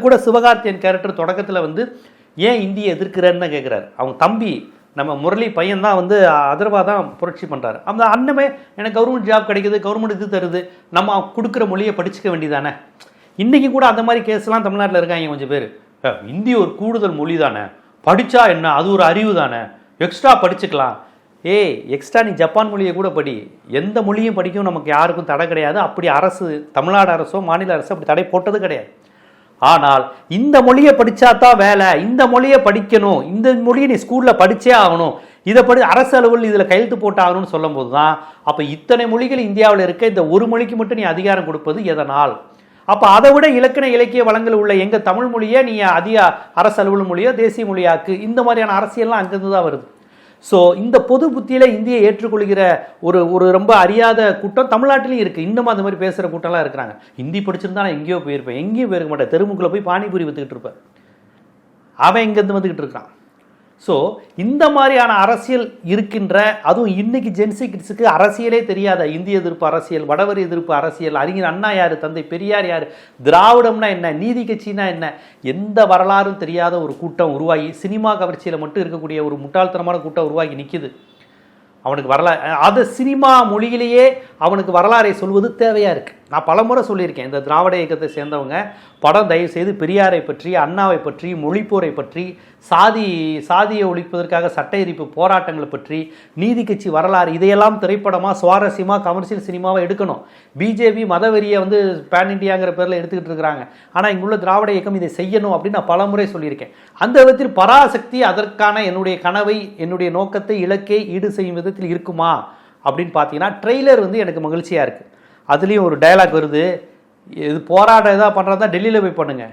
கூட சிவகார்த்தியன் கேரக்டர் தொடக்கத்தில் வந்து ஏன் இந்தியை எதிர்க்கிறாருன்னு கேட்குறாரு அவங்க தம்பி நம்ம முரளி பையன் தான் வந்து அதர்வா தான் புரட்சி பண்ணுறாரு அந்த அண்ணமே எனக்கு கவர்மெண்ட் ஜாப் கிடைக்குது கவர்மெண்ட் இது தருது. நம்ம கொடுக்குற மொழியை படிச்சுக்க வேண்டியதானே? இன்றைக்கி கூட அந்த மாதிரி கேஸ்லாம் தமிழ்நாட்டில் இருக்காங்க கொஞ்சம் பேர். இந்தி ஒரு கூடுதல் மொழி தானே? படித்தா என்ன? அது ஒரு அறிவு தானே? எக்ஸ்ட்ரா படிச்சுக்கலாம். ஏய் எக்ஸ்ட்ரா நீ ஜப்பான் மொழியை கூட படி. எந்த மொழியும் படிக்கும் நமக்கு யாருக்கும் தடை கிடையாது. அப்படி அரசு தமிழ்நாடு அரசோ மாநில அரசோ அப்படி தடை போட்டது கிடையாது. ஆனால் இந்த மொழியை படிச்சா தான் வேலை இந்த மொழியை படிக்கணும் இந்த மொழியை நீ ஸ்கூலில் படித்தே ஆகணும். இதை படி அரசு அலுவல் இதில் கையெழுத்து போட்டாகணும்னு சொல்லும்போது தான் அப்போ இத்தனை மொழிகள் இந்தியாவில் இருக்க இந்த ஒரு மொழிக்கு மட்டும் நீ அதிகாரம் கொடுப்பது எதனால்? அப்போ அதை விட இலக்கண இலக்கிய வளங்கள் உள்ள எங்கள் தமிழ் மொழியை நீ அதிக அரசு அலுவல் மொழியோ தேசிய மொழியாக்கு இந்த மாதிரியான அரசியல்லாம் அங்கேருந்து தான் வருது. ஸோ இந்த பொது புத்தியில் இந்தியை ஏற்றுக்கொள்கிற ஒரு ஒரு ரொம்ப அறியாத கூட்டம் தமிழ்நாட்டிலையும் இருக்குது இன்னும் அந்த மாதிரி பேசுகிற கூட்டம்லாம் இருக்கிறாங்க. ஹிந்தி படிச்சிருந்தா நான் எங்கேயோ போயிருப்பேன். எங்கேயும் போயிருக்க மாட்டேன். தெருமுக்குள்ளே போய் பானிபூரி வித்துக்கிட்டு இருப்பேன். அவன் இங்கேருந்து வந்துக்கிட்டு இருக்கான். ஸோ இந்த மாதிரியான அரசியல் இருக்கின்ற அதுவும் இன்னைக்கு ஜென்சி கிட்ஸுக்கு அரசியலே தெரியாத இந்திய எதிர்ப்பு அரசியல் வடவர் எதிர்ப்பு அரசியல் அறிஞர் அண்ணா யார் தந்தை பெரியார் யார் திராவிடம்னா என்ன நீதி கட்சினா என்ன எந்த வரலாறும் தெரியாத ஒரு கூட்டம் உருவாகி சினிமா கவர்ச்சியில் மட்டும் இருக்கக்கூடிய ஒரு முட்டாள்தனமான கூட்டம் உருவாகி நிற்கிது அவனுக்கு வரலாறு அதை சினிமா மொழியிலேயே அவனுக்கு வரலாறை சொல்வது தேவையாக இருக்குது நான் பலமுறை சொல்லியிருக்கேன் இந்த திராவிட இயக்கத்தை சேர்ந்தவங்க படம் தயவு செய்து பெரியாரை பற்றி அண்ணாவை பற்றி மொழிப்போரை பற்றி சாதி சாதியை ஒழிப்பதற்காக சட்ட எரிப்பு போராட்டங்களை பற்றி நீதி கட்சி வரலாறு இதையெல்லாம் திரைப்படமாக சுவாரஸ்யமாக கமர்ஷியல் சினிமாவை எடுக்கணும். பிஜேபி மதவெறியை வந்து பேன் இண்டியாங்கிற பேரில் எடுத்துக்கிட்டு இருக்கிறாங்க. ஆனால் இங்குள்ள திராவிட இயக்கம் இதை செய்யணும் அப்படின்னு நான் பலமுறை சொல்லியிருக்கேன். அந்த விதத்தில் பராசக்தி அதற்கான என்னுடைய கனவை என்னுடைய நோக்கத்தை இலக்கை ஈடு செய்யும் விதத்தில் இருக்குமா அப்படின்னு பார்த்தீங்கன்னா ட்ரெய்லர் வந்து எனக்கு மகிழ்ச்சியாக இருக்குது அதுலேயும் ஒரு டயலாக் வருது. இது போராட்டம் எதாவது பண்ணுறதா டெல்லியில் போய் பண்ணுங்கள்